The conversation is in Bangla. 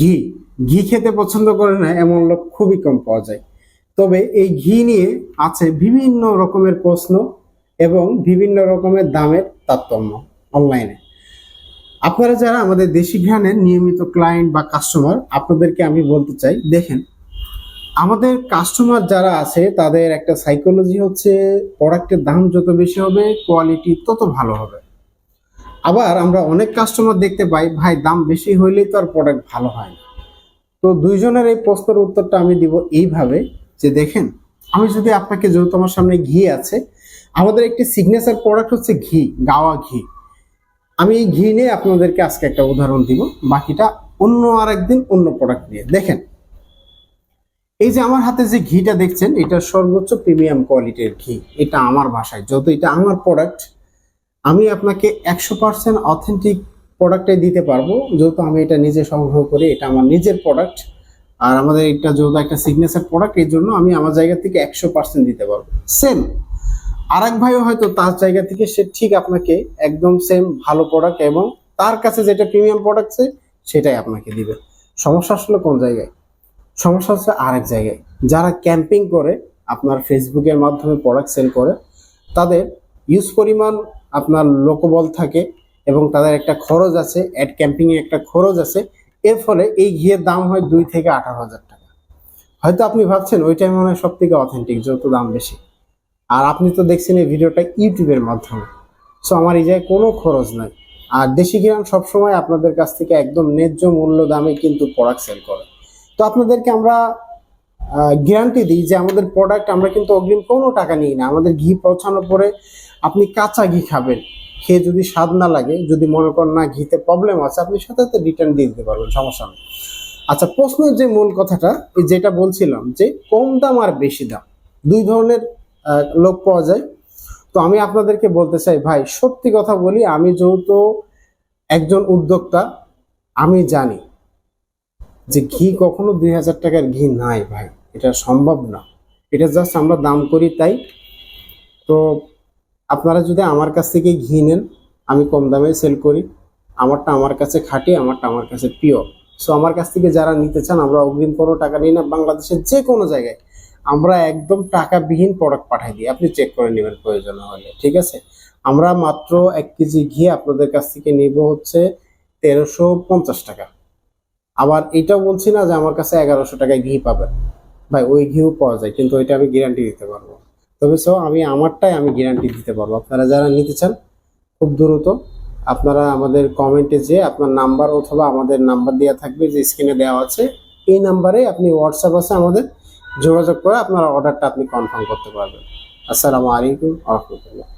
ঘি ঘি খেতে পছন্দ করে না, এমন লোক খুবই কম পাওয়া যায়। তবে এই ঘি নিয়ে আছে বিভিন্ন রকমের প্রশ্ন এবং বিভিন্ন রকমের দামের তারতম্য অনলাইনে। আপনারা যারা আমাদের দেশি ঘ্রাণের নিয়মিত ক্লায়েন্ট বা কাস্টমার আপনাদেরকে আমি বলতে চাই, দেখেন, আমাদের কাস্টমার যারা আছে, তাদের একটা সাইকোলজি হচ্ছে প্রোডাক্টের দাম যত বেশি হবে কোয়ালিটি তত ভালো হবে। আবার আমরা অনেক কাস্টমার দেখতে পাই, ভাই, দাম বেশি হইলেই তো আর প্রোডাক্ট ভালো হয় না। তো দুইজনের এই প্রশ্নের উত্তরটা আমি দিব এইভাবে যে, দেখেন, আমি যদি আপনাকে যেহেতু আমার সামনে ঘি আছে, আমাদের একটি সিগনেচার প্রোডাক্ট হচ্ছে ঘি, গাওয়া ঘি। আমি এই ঘি নিয়ে আপনাদেরকে আজকে একটা উদাহরণ দিব, বাকিটা অন্য আর একদিন অন্য প্রোডাক্ট নিয়ে। দেখেন, এই যে আমার হাতে যে ঘিটা দেখছেন, এটা সর্বোচ্চ প্রিমিয়াম কোয়ালিটির ঘি। এটা আমার ভাষায় যত এটা আমার প্রোডাক্ট আমি আপনাকে একশো পার্সেন্ট অথেন্টিক প্রোডাক্টে দিতে পারব। যেহেতু আমি এটা নিজে সংগ্রহ করি, এটা আমার নিজের প্রোডাক্ট আর আমাদের এটা যেহেতু একটা সিগনেচার প্রোডাক্ট এই জন্য আমি আমার জায়গা থেকে একশো পার্সেন্ট দিতে পারব। সেম আর এক ভাইও হয়তো তার জায়গা থেকে সে ঠিক আপনাকে একদম সেম ভালো প্রোডাক্ট এবং তার কাছে যেটা প্রিমিয়াম প্রোডাক্ট সেটাই আপনাকে দিবে। সমস্যা আসলে কোন জায়গায়? সমস্যা হচ্ছে আরেক জায়গায়। যারা ক্যাম্পিং করে, আপনার ফেসবুকের মাধ্যমে প্রোডাক্ট সেল করে, তাদের ইউজ পরিমাণ আপনার লোকবল থাকে এবং তাদের একটা খরচ আছে অ্যাড ক্যাম্পিং এ একটা খরচ আছে। এর ফলে এই ঘিয়ের দাম হয় দুই থেকে আঠারো হাজার টাকা। হয়তো আপনি ভাবছেন ওইটাই মনে হয় সব থেকে অথেন্টিক যত দাম বেশি। আর আপনি তো দেখছেন এই ভিডিওটা ইউটিউবের মাধ্যমে। সো আমার এই জায়গায় কোনো খরচ নাই। আর দেশি গ্রাম সবসময় আপনাদের কাছ থেকে একদম ন্যায্য মূল্য দামে কিন্তু প্রোডাক্ট সেল করে। তো আপনাদেরকে আমরা গ্যারান্টি দিই যে আমাদের প্রোডাক্ট আমরা কিন্তু অগ্রিম কোনো টাকা নিই না। আমাদের ঘি পৌঁছানোর পরে আপনি কাঁচা ঘি খাবেন। খেয়ে যদি স্বাদ না লাগে, যদি মনে করেন না ঘিতে প্রবলেম আছে, আপনি সাথে সাথে রিটার্ন দিয়ে দিতে পারবেন, সমস্যা নেই। আচ্ছা প্রশ্নের যে মূল কথাটা যেটা বলছিলাম যে কম দাম আর বেশি দাম, দুই ধরনের লোক পাওয়া যায়। তো আমি আপনাদেরকে বলতে চাই, ভাই, সত্যি কথা বলি, আমি যেহেতু একজন উদ্যোক্তা, আমি জানি যে ঘি কখনো দুই হাজার টাকার ঘি নাই, ভাই। এটা সম্ভব না। এটা জাস্ট আমরা দাম করি তাই। তো আপনারা যদি আমার কাছ থেকে ঘি নেন, আমি কম দামে সেল করি। আমারটা আমার কাছে খাঁটি, আমারটা আমার কাছে পিওর সো আমার কাছ থেকে যারা নিতে চান, আমরা অগ্রিম কোনো টাকা নিই না, বাংলাদেশের যে কোনো জায়গায়। আমরা একদম টাকাবিহীন প্রোডাক্ট পাঠাই দিই। আপনি চেক করে নেবেন প্রয়োজন হলে, ঠিক আছে? আমরা মাত্র এক কেজি ঘি আপনাদের কাছ থেকে নিব হচ্ছে তেরোশো পঞ্চাশ টাকা। আবার এটাও বলছি না যে আমার কাছে এগারোশো টাকায় ঘি পাবেন। ভাই, ওই ঘিও পাওয়া যায়, কিন্তু ওইটা আমি গ্যারান্টি দিতে পারব। তবে সো আমি আমারটাই আমি গ্যারান্টি দিতে পারব। আপনারা যারা নিতে চান, খুব দ্রুত আপনারা আমাদের কমেন্টে যে আপনার নাম্বার অথবা আমাদের নাম্বার দেওয়া থাকবে যে স্ক্রিনে দেওয়া আছে, এই নাম্বারে আপনি হোয়াটসঅ্যাপ আছে আমাদের যোগাযোগ করে আপনার অর্ডারটা আপনি কনফার্ম করতে পারবেন। আসসালামু আলাইকুম আহমতুল্লাহ